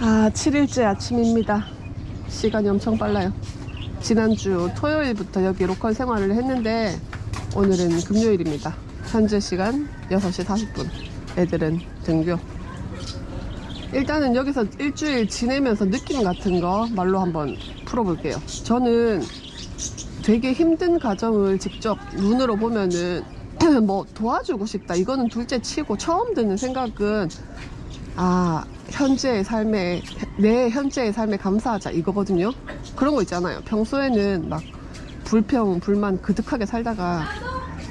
아, 7일째 아침입니다. 시간이 엄청 빨라요. 지난주 토요일부터 여기 로컬 생활을 했는데 오늘은 금요일입니다. 현재 시간 6시 40분. 애들은 등교. 일단은 여기서 일주일 지내면서 느낌 같은 거 말로 한번 풀어볼게요. 저는 되게 힘든 가정을 직접 눈으로 보면은 뭐 도와주고 싶다. 이거는 둘째 치고 처음 드는 생각은 아, 현재의 삶에, 내 현재의 삶에 감사하자 이거거든요. 그런 거 있잖아요. 평소에는 막 불평, 불만 그득하게 살다가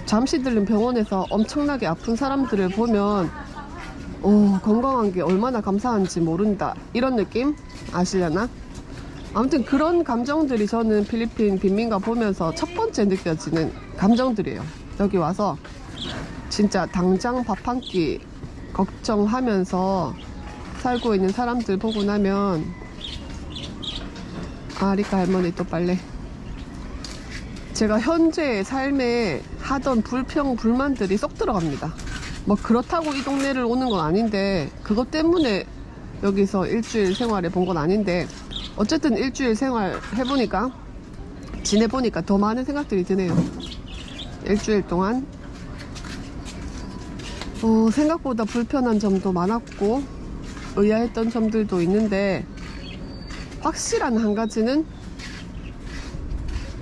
잠시 들른 병원에서 엄청나게 아픈 사람들을 보면 오, 건강한 게 얼마나 감사한지 모른다. 이런 느낌? 아시려나? 아무튼 그런 감정들이 저는 필리핀 빈민가 보면서 첫 번째 느껴지는 감정들이에요. 여기 와서 진짜 당장 밥 한 끼 걱정하면서 살고 있는 사람들 보고 나면 아 리카 할머니 또 빨래. 제가 현재의 삶에 하던 불평 불만들이 쏙 들어갑니다. 뭐 그렇다고 이 동네를 오는 건 아닌데 그것 때문에 여기서 일주일 생활해 본 건 아닌데 어쨌든 일주일 생활 해보니까 지내보니까 더 많은 생각들이 드네요. 일주일 동안 어, 생각보다 불편한 점도 많았고 의아했던 점들도 있는데 확실한 한 가지는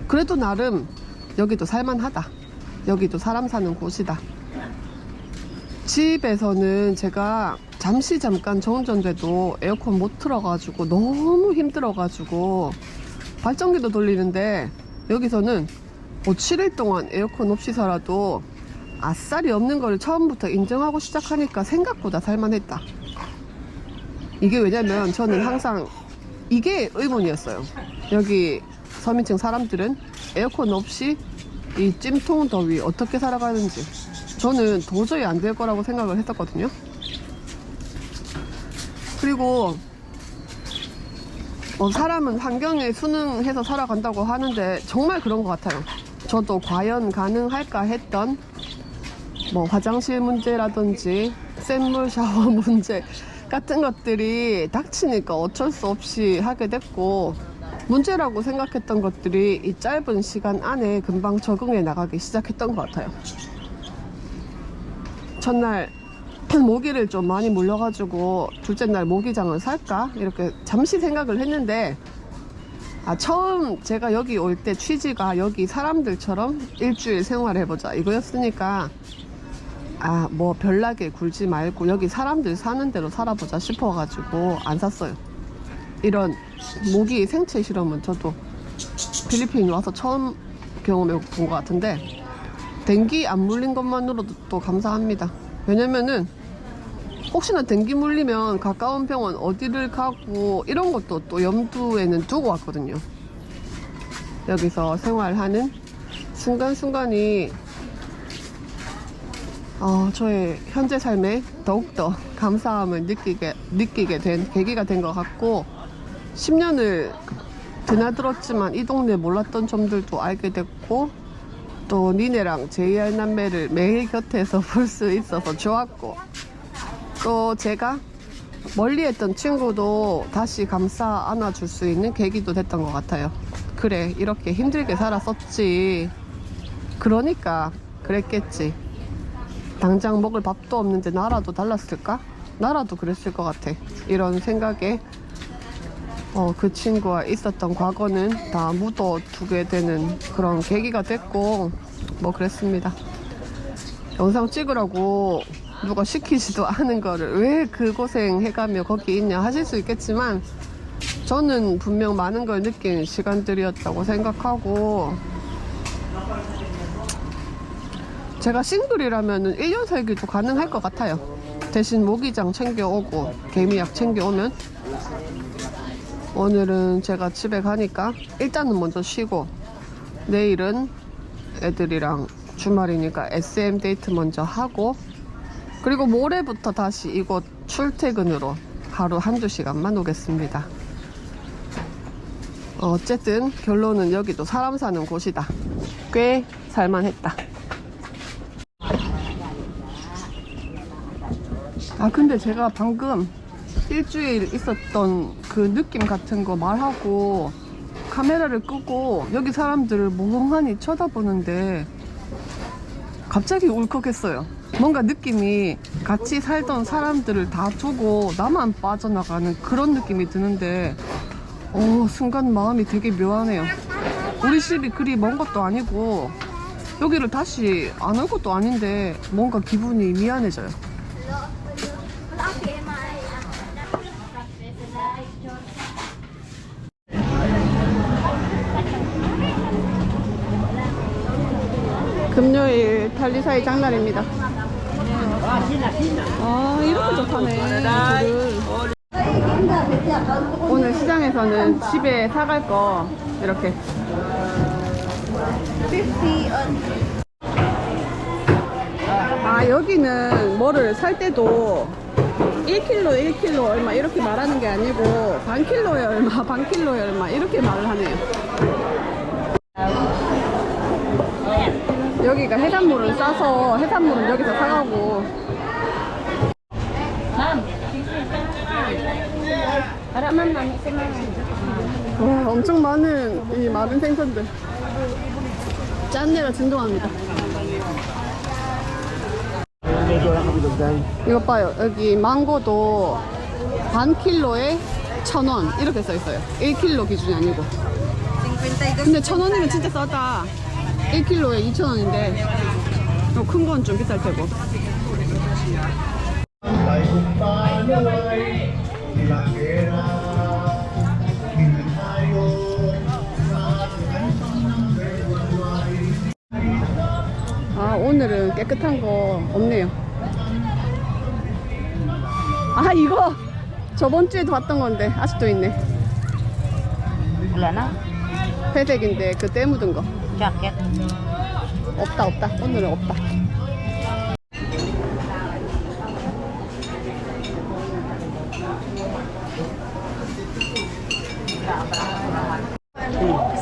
그래도 나름 여기도 살만하다. 여기도 사람 사는 곳이다. 집에서는 제가 잠시 잠깐 정전돼도 에어컨 못 틀어가지고 너무 힘들어가지고 발전기도 돌리는데 여기서는 뭐 7일 동안 에어컨 없이 살아도 아싸리 없는 걸 처음부터 인정하고 시작하니까 생각보다 살만했다. 이게 왜냐면 저는 항상 이게 의문이었어요. 여기 서민층 사람들은 에어컨 없이 이 찜통 더위 어떻게 살아가는지 저는 도저히 안 될 거라고 생각을 했었거든요. 그리고 어, 사람은 환경에 순응해서 살아간다고 하는데 정말 그런 것 같아요. 저도 과연 가능할까 했던 뭐 화장실 문제라든지 센물 샤워 문제 같은 것들이 닥치니까 어쩔 수 없이 하게 됐고 문제라고 생각했던 것들이 이 짧은 시간 안에 금방 적응해 나가기 시작했던 것 같아요. 첫날 모기를 좀 많이 물려가지고 둘째 날 모기장을 살까 이렇게 잠시 생각을 했는데 아 처음 제가 여기 올 때 취지가 여기 사람들처럼 일주일 생활해보자 이거였으니까 아 뭐 별나게 굴지 말고 여기 사람들 사는 대로 살아보자 싶어가지고 안 샀어요. 이런 모기 생체 실험은 저도 필리핀 와서 처음 경험해 본 것 같은데 댕기 안 물린 것만으로도 또 감사합니다. 왜냐면은 혹시나 댕기 물리면 가까운 병원 어디를 가고 이런 것도 또 염두에는 두고 왔거든요. 여기서 생활하는 순간순간이 어, 저의 현재 삶에 더욱더 감사함을 느끼게, 느끼게 된 계기가 된 것 같고 10년을 드나들었지만 이 동네 몰랐던 점들도 알게 됐고 또 니네랑 JR 남매를 매일 곁에서 볼 수 있어서 좋았고 또 제가 멀리 했던 친구도 다시 감싸 안아줄 수 있는 계기도 됐던 것 같아요. 그래 이렇게 힘들게 살았었지. 그러니까 그랬겠지 당장 먹을 밥도 없는데 나라도 달랐을까? 나라도 그랬을 것 같아. 이런 생각에 어, 그 친구와 있었던 과거는 다 묻어두게 되는 그런 계기가 됐고 뭐 그랬습니다. 영상 찍으라고 누가 시키지도 않은 거를 왜 그 고생 해가며 거기 있냐 하실 수 있겠지만 저는 분명 많은 걸 느낀 시간들이었다고 생각하고 제가 싱글이라면 1년 살기도 가능할 것 같아요. 대신 모기장 챙겨오고 개미약 챙겨오면 오늘은 제가 집에 가니까 일단은 먼저 쉬고 내일은 애들이랑 주말이니까 SM 데이트 먼저 하고 그리고 모레부터 다시 이곳 출퇴근으로 하루 한두 시간만 오겠습니다. 어쨌든 결론은 여기도 사람 사는 곳이다. 꽤 살만했다. 아 근데 제가 방금 일주일 있었던 그 느낌 같은 거 말하고 카메라를 끄고 여기 사람들을 멍하니 쳐다보는데 갑자기 울컥했어요. 뭔가 느낌이 같이 살던 사람들을 다 두고 나만 빠져나가는 그런 느낌이 드는데 어, 순간 마음이 되게 묘하네요. 우리 집이 그리 먼 것도 아니고 여기를 다시 안 올 것도 아닌데 뭔가 기분이 미안해져요. 금요일 달리사의 장날입니다. 아, 이렇게 좋다네. 오늘 시장에서는 집에 사갈 거 이렇게 아 여기는 뭐를 살 때도 1kg 1kg 얼마 이렇게 말하는 게 아니고 반 킬로에 얼마 반 킬로에 얼마 이렇게 말을 하네요 여기가 해산물을 싸서 해산물은 여기서 사가고. 와 엄청 많은 이 마른 생선들. 짠내가 진동합니다. 이거 봐요. 여기 망고도 반 킬로에 천 원. 이렇게 써 있어요. 1킬로 기준이 아니고. 근데 천 원이면 진짜 싸다 1킬로에 2천 원인데 큰건 좀 비쌀 테고. 아 오늘은 깨끗한 거 없네요. 아 이거 저번 주에도 봤던 건데 아직도 있네. na. 회색인데 그 때 묻은 거 Jacket. 없다 없다 오늘은 없다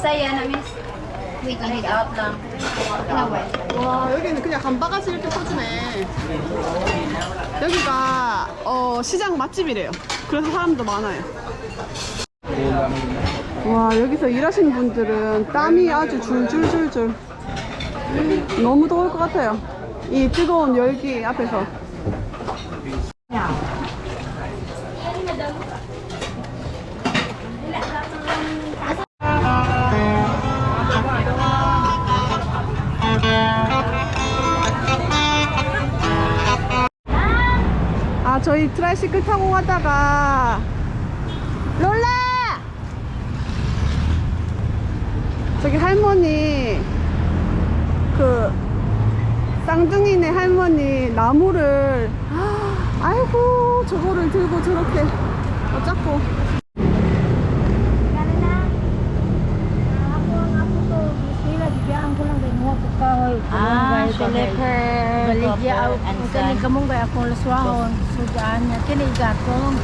Saya na, miss. Wait lang, heat out lang. Anyway. 와 여기는 그냥 한 바가지 이렇게 퍼주네 여기가 어, 시장 맛집이래요 그래서 사람도 많아요 와 여기서 일하시는 분들은 땀이 아주 줄줄줄줄. 너무 더울 것 같아요. 이 뜨거운 열기 앞에서. 아 저희 트라이시클 타고 가다가 롤라 저기 할머니 그 쌍둥이네 할머니 나무를 아이고 저거를 들고 저렇게 어쩌고 Ah, deliver Baligya copper ako and kani sun. kamong gay akong laswahon sugaan niya kini gatong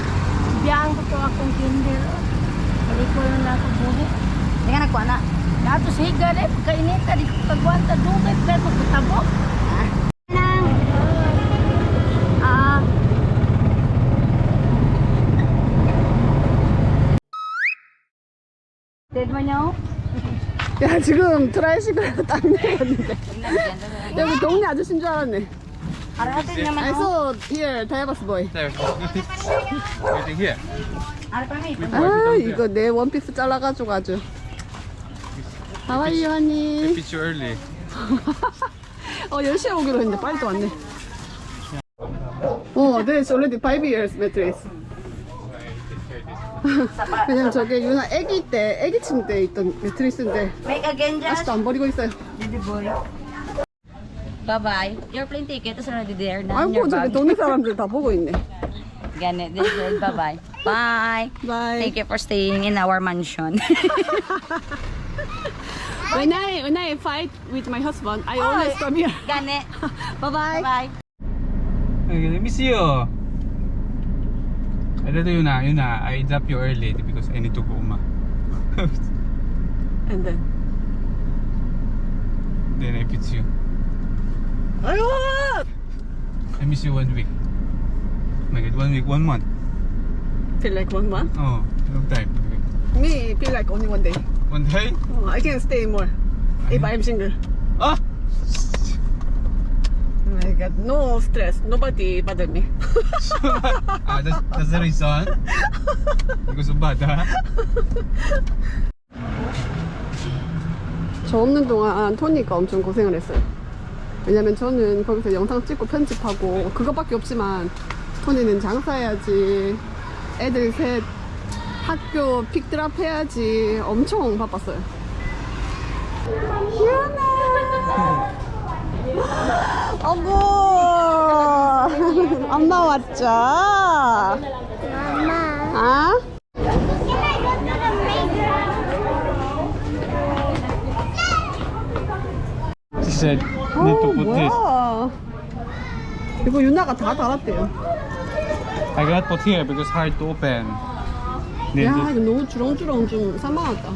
biyang ko to akong kinder Baliko na ako buhi Hindi ka nagkuha na. Nato sa higa rin pagkainita di ko kagwanta dugay pero Ah Did mo nyo? 야 지금 트라이시클 땀 내렸는데 여기 동네 아저씨인 줄 알았네 Aratin naman I ako. saw here 다이버스 보이 There. Waiting here. Ara pa may 아 이거 내 원피스 잘라가지고 아주 하와이 하니 Pitch you early. 어 10시에 오기로 했는데 빨리 또 왔네 어 there's already 5 years mattress 그냥 저게 유나 애기 때 애기 침대 있던 매트리스인데 Make again, Josh. 아직도 안 버리고 있어요 Didi boy. Bye-bye. Your plane ticket is already there na in 아이고 your 저기 bag. 도는 사람들 다 보고 있네 Ganit. This is bye-bye. Bye. 바이 Thank you for staying in our mansion. When I when I fight with my husband I always oh, come here Ganit. bye bye Bye. Okay, let me see you. I don't know na, yun na. I drop you early because I need to go ma. and then then I pitch you. 아유 I miss you one week. Oh my god, one week, one month. Feel like one month? Oh, long time. Me feel like only one day. One day? Oh, I can stay more if I'm single. Ah! Oh my god, no stress. Nobody bother me. ah, that's, that's the reason? Because of bad, ha? 저 없는 동안 토니가 엄청 고생을 했어요. 왜냐면 저는 거기서 영상 찍고 편집하고 그것밖에 없지만 토니는 장사해야지 애들 셋 학교 픽드랍 해야지 엄청 바빴어요. 희연아 어구 엄마 왔죠? 아? To 어, put this. 뭐야 이거 유나가 다 달았대요 I put here because hard to open. Then 야 just- 이거 너무 주렁주렁 좀 사망하다.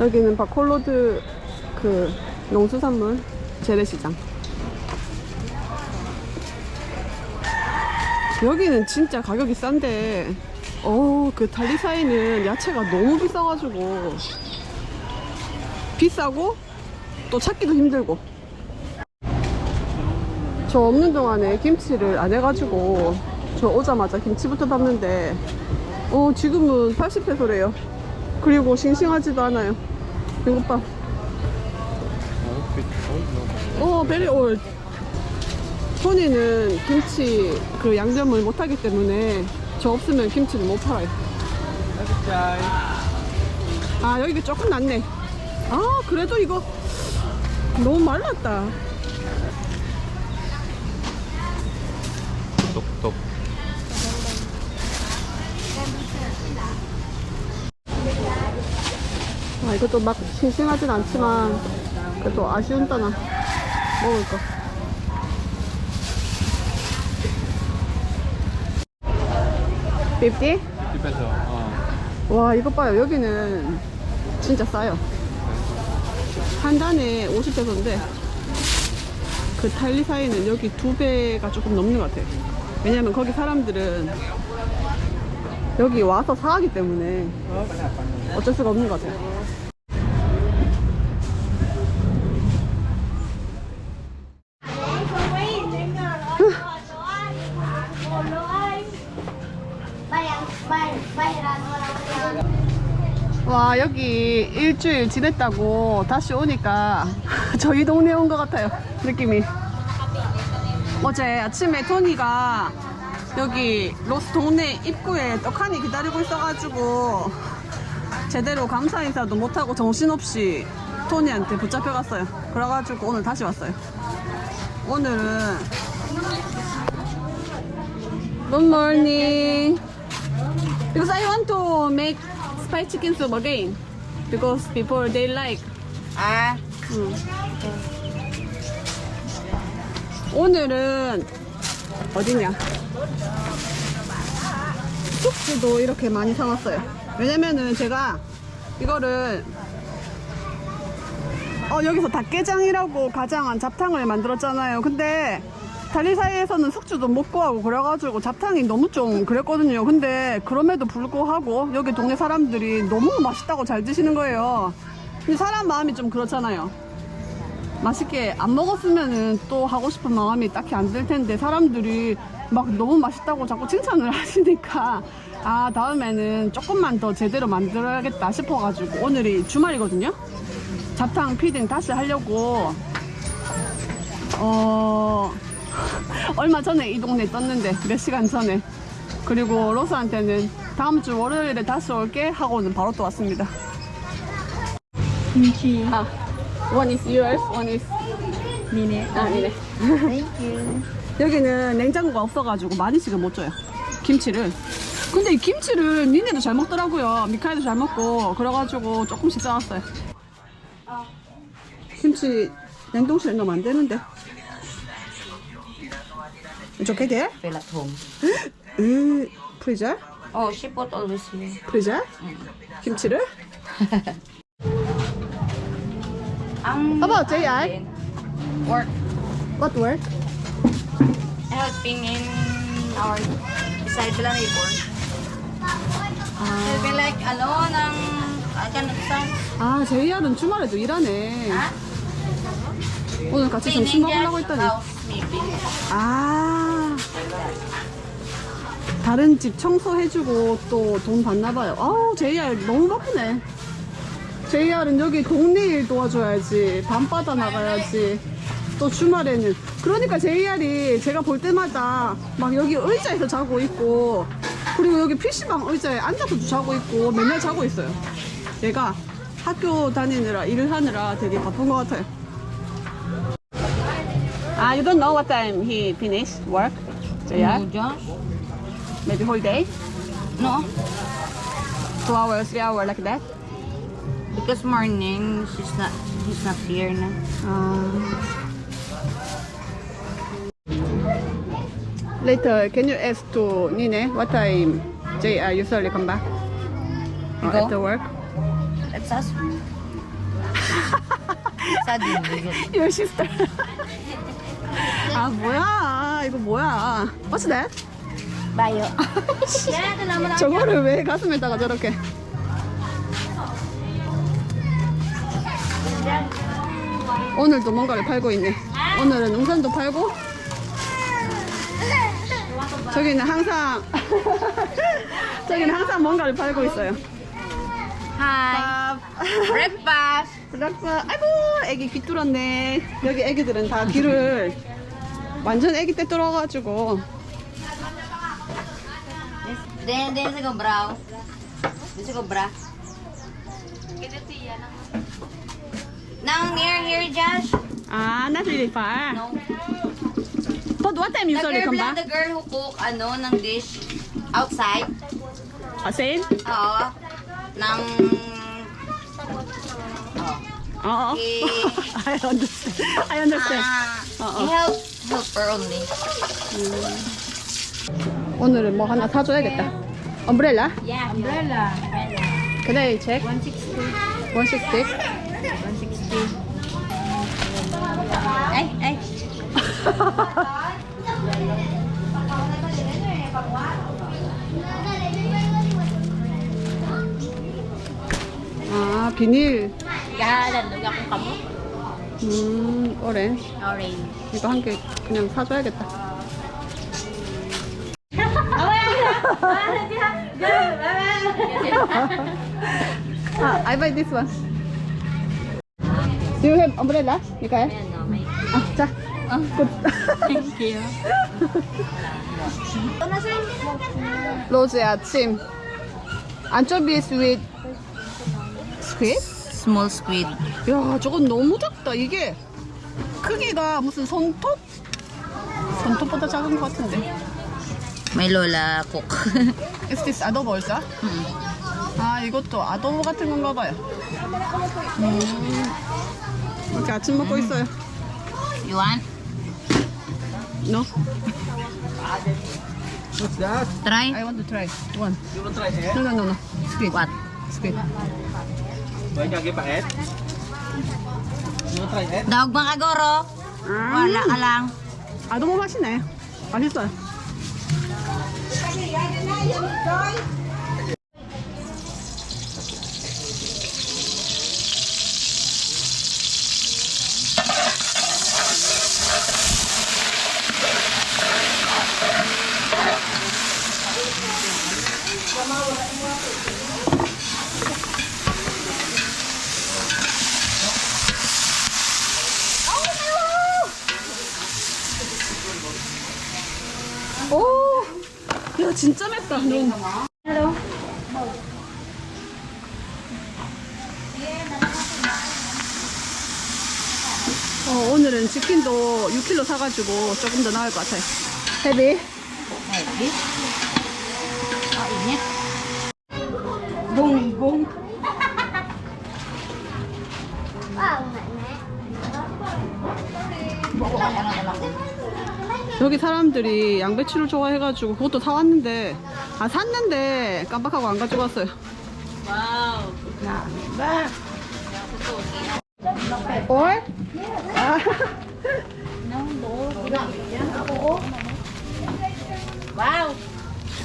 여기는 바콜로드 그 농수산물 재래시장. 여기는 진짜 가격이 싼데 어그 달리사이는 야채가 너무 비싸가지고. 비싸고 또 찾기도 힘들고. 저 없는 동안에 김치를 안 해가지고 저 오자마자 김치부터 담는데 어 지금은 80페소래요 그리고 싱싱하지도 않아요 이것 봐 어, 베리 올. 토니는 김치 그 양념을 못하기 때문에 저 없으면 김치를 못 팔아요. 아, 여기가 조금 낫네. 아, 그래도 이거 너무 말랐다. 아, 이것도 막 싱싱하진 않지만 그래도 아쉬운 따나 먹을 거. 50 peso. Oh. 와 이거 봐요 여기는 진짜 싸요 한 단에 50페소인데 그 탈리 사이는 여기 두 배가 조금 넘는 것 같아요 왜냐면 거기 사람들은 여기 와서 사하기 때문에 어쩔 수가 없는 것 같아요 와 여기 일주일 지냈다고 다시 오니까 저희 동네에 온것 같아요 느낌이. 어제 아침에 토니가 여기 로스 동네 입구에 떡하니 기다리고 있어가지고 제대로 감사 인사도 못하고 정신없이 토니한테 붙잡혀 갔어요. 그래가지고 오늘 다시 왔어요. 오늘은 Good morning. Because I want to make spicy chicken soup again. Because people they like. Ah. 음. 오늘은 어디냐? 숙주도 이렇게 많이 사왔어요. 왜냐면은 제가 이거를 어 여기서 닭게장이라고 가장한 잡탕을 만들었잖아요. 근데 달리사이에서는 숙주도 못 구하고 그래가지고 잡탕이 너무 좀 그랬거든요. 근데 그럼에도 불구하고 여기 동네 사람들이 너무 맛있다고 잘 드시는 거예요. 근데 사람 마음이 좀 그렇잖아요. 맛있게 안 먹었으면은 또 하고 싶은 마음이 딱히 안 들 텐데 사람들이 막 너무 맛있다고 자꾸 칭찬을 하시니까 아 다음에는 조금만 더 제대로 만들어야겠다 싶어가지고 오늘이 주말이거든요. 잡탕 피딩 다시 하려고 어 얼마 전에 이 동네 떴는데 몇 시간 전에 그리고 로스한테는 다음 주 월요일에 다시 올게 하고는 바로 또 왔습니다. Kimchi. 아, one is yours, one is Nine. 아, 니네. Thank you. 여기는 냉장고가 없어가지고 많이 지금 못 줘요. 김치를. 근데 이 김치를 니네도 잘 먹더라고요. 미카엘도 잘 먹고 그래가지고 조금씩 싸왔어요. 김치 냉동실에 넣으면 안 되는데. 좋게 돼? Fill at home. 으, 프리저? Oh, she put always here. 프리저? 김치를? Ang About JI? Work. What work? helping in our beside Villa Neighbor. Helping like, ano, ng, say. 아, JR은 주말에도 일하네. 오늘 같이 점심 먹으려고 했더니. house, maybe. 아. 다른 집 청소해주고 또 돈 받나봐요. 아우, JR 너무 바쁘네. JR은 여기 동네 일 도와줘야지. 밤바다 나가야지. 또 주말에는. 그러니까 JR이 제가 볼 때마다 막 여기 의자에서 자고 있고, 그리고 여기 PC방 의자에 앉아서 자고 있고, 맨날 자고 있어요. 얘가 학교 다니느라, 일을 하느라 되게 바쁜 것 같아요. Ah, you don't know what time he finished work? JR? No? Maybe whole day? No, Two hours, three hours like that? because morning, she's not, he's not here na. Uh, later, can you ask to Nine what time JR usually come back? Or Go. after work? Let's ask. Suddenly. Your sister. 아 뭐야 이거 뭐야 What's that? Bayo. 저거를 왜 가슴에다가 저렇게? 오늘도 뭔가를 팔고 있네. 오늘은 우산도 팔고. 저기는 항상 저기는 항상 뭔가를 팔고 있어요. Hi. Breakfast. 브락사 아이고 애기 귀 뚫었네. 여기 애기들은 다 귀를 완전 애기 때 뚫어가지고 Then, then sa bra. Then sa bra. Now, near here, Josh. 아 not really far No. but what time The usually girl, come lang, back? the girl who cook, ano, ng dish outside. Ah, same? Oo. Ng... Oo. Eh. I understand. I understand. Ah, Oo. help, helper only. 오늘은 뭐 하나 사줘야겠다. 엄브렐라? Yeah, umbrella. Can I check? 160. 160? 160. Ay, ay. 아, 비닐. Kahalan, akong kamo. 음, 오렌지. Orange. 이거 한 개 그냥 사줘야겠다. 아, I buy this one. Do you have umbrella? 이거요? 아, 자. 굿. Thank you. 로즈의 아침. 안초비 스윗. 스윗? Small squid. 야, 저건 너무 작다. 이게 크기가 무슨 손톱? 손톱보다 작은 것 같은데. May lola cook. Is this adobo also? Hmm. 아, 이것도 아도보 같은 건가 봐요. 음, 이렇게 아침 먹고 있어요. You want? No? What's that? Try? I want to try. One. You want to try it? No, no, no, no. Squid. What? Squid. Banyak lagi paet. You want to try it? Daog mga goro. Wala ka lang. 아도보 맛이네. 맛있어요. 오! 야, 어, 오늘은 치킨도 6kg 사가지고 조금 더 나을 것 같아요. 헤비? Heavy. Oh, init. 봉봉. 여기 사람들이 양배추를 좋아해가지고 그것도 사왔는데 아 샀는데 깜빡하고 안 가지고 왔어요. 와우. 올? 아.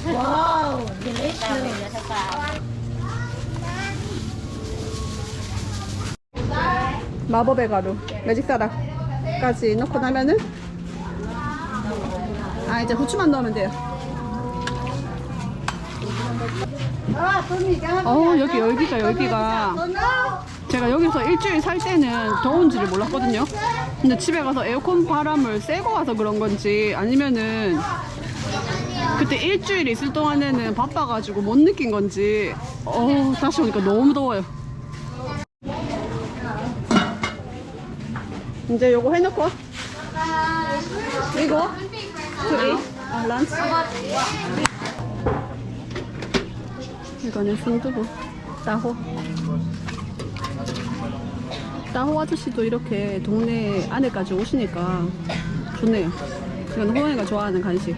Wow, delicious. 마법의 가루, 매직사랑까지 넣고 나면은 아 이제 후추만 넣으면 돼요. 어 여기 열기가 열기가. 제가 여기서 일주일 살 때는 더운지를 몰랐거든요. 근데 집에 가서 에어컨 바람을 쐬고 와서 그런 건지 아니면은 그때 일주일 있을 동안에는 바빠가지고 못 느낀 건지. 어 다시 오니까 너무 더워요. 이제 요거 해놓고 이거 둘이 아 란치 이거는 순두부 따호. 따호 아저씨도 이렇게 동네 안에까지 오시니까 좋네요. 이건 호영이가 좋아하는 간식.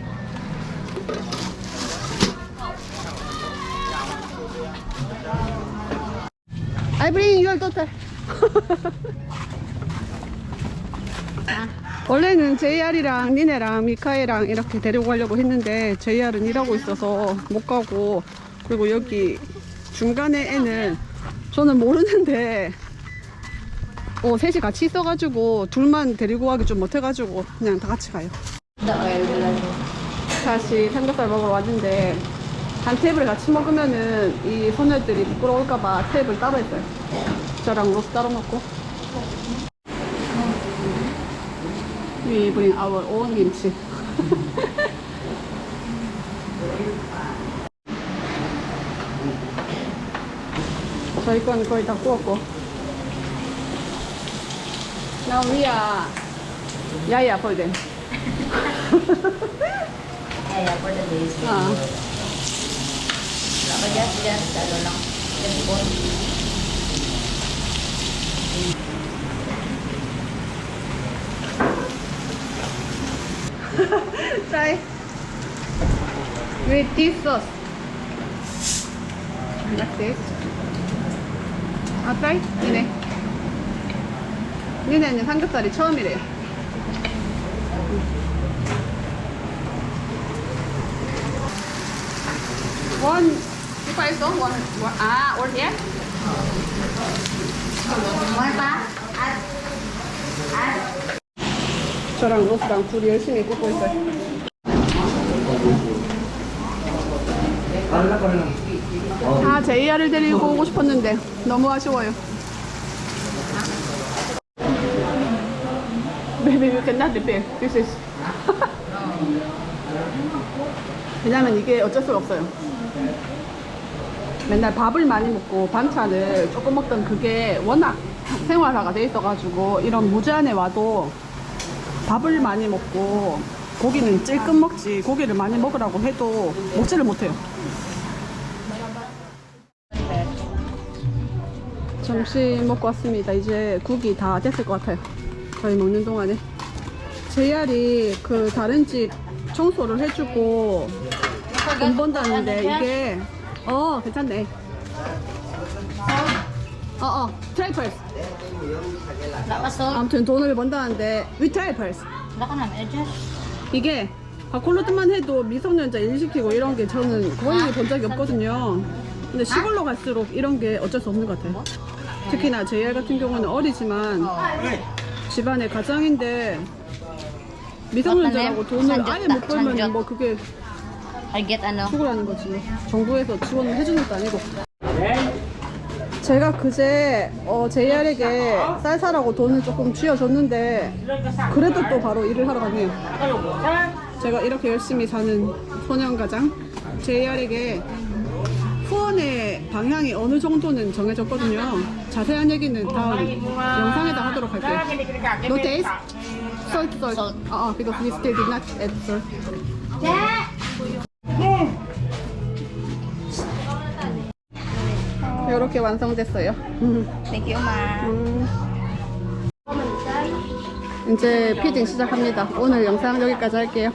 I bring your daughter 원래는 JR이랑 니네랑 미카애랑 이렇게 데리고 가려고 했는데 JR은 일하고 있어서 못 가고 그리고 여기 중간에 애는 저는 모르는데 어 셋이 같이 있어가지고 둘만 데리고 가기 좀 못해가지고 그냥 다 같이 가요. 다시 삼겹살 먹으러 왔는데 한 테이블 같이 먹으면은 이 소녀들이 부끄러울까봐 테이블 따로 했어요. 저랑 로스 따로 먹고. We bring our own 김치. 저희 건 거의 다 구웠고. We are 야야. 아, Just, just, ano lang. Just try with this sauce. Like this. 아, try? 니네. 니네는 삼겹살이 처음이래요. One, if I saw one, ah. 저랑 로스랑 둘이 열심히 굽고 있어요. 아, JR을 데리고 오고 싶었는데 너무 아쉬워요. Maybe we cannot repair. This is. 왜냐면 이게 어쩔 수가 없어요. 맨날 밥을 많이 먹고 반찬을 조금 먹던 그게 워낙 생활화가 돼 있어가지고 이런 무제한에 와도 밥을 많이 먹고 고기는 찔끔 먹지 고기를 많이 먹으라고 해도 먹지를 못해요 점심 먹고 왔습니다 이제 국이 다 됐을 것 같아요 저희 먹는 동안에 JR이 그 다른 집 청소를 해주고 돈 번다는데 이게 어 괜찮네 어어 트라이펄스. 아무튼 돈을 번다는데 with 트라이펄스. 이게 바콜로드만 해도 미성년자 일시키고 이런 게 저는 거의 본 적이 없거든요. 근데 시골로 갈수록 이런 게 어쩔 수 없는 것 같아요. 특히나 JR 같은 경우는 어리지만 집안의 가장인데 미성년자라고 돈을 아예 못 벌면 뭐 그게 get ano. 죽으라는 거지. 정부에서 지원을 해주는 것도 아니고. 제가 그제 어, JR에게 쌀 사라고 돈을 조금 쥐어줬는데 그래도 또 바로 일을 하러 갔네요. 제가 이렇게 열심히 사는 소년가장 JR에게 후원의 방향이 어느 정도는 정해졌거든요. 자세한 얘기는 다음 영상에다 하도록 할게요. No taste? Salt, salt. 어, 어, because we still did not add salt. 이렇게 완성됐어요. Thank you, ma. 음. 이제 피딩 시작합니다. 오늘 영상 여기까지 할게요.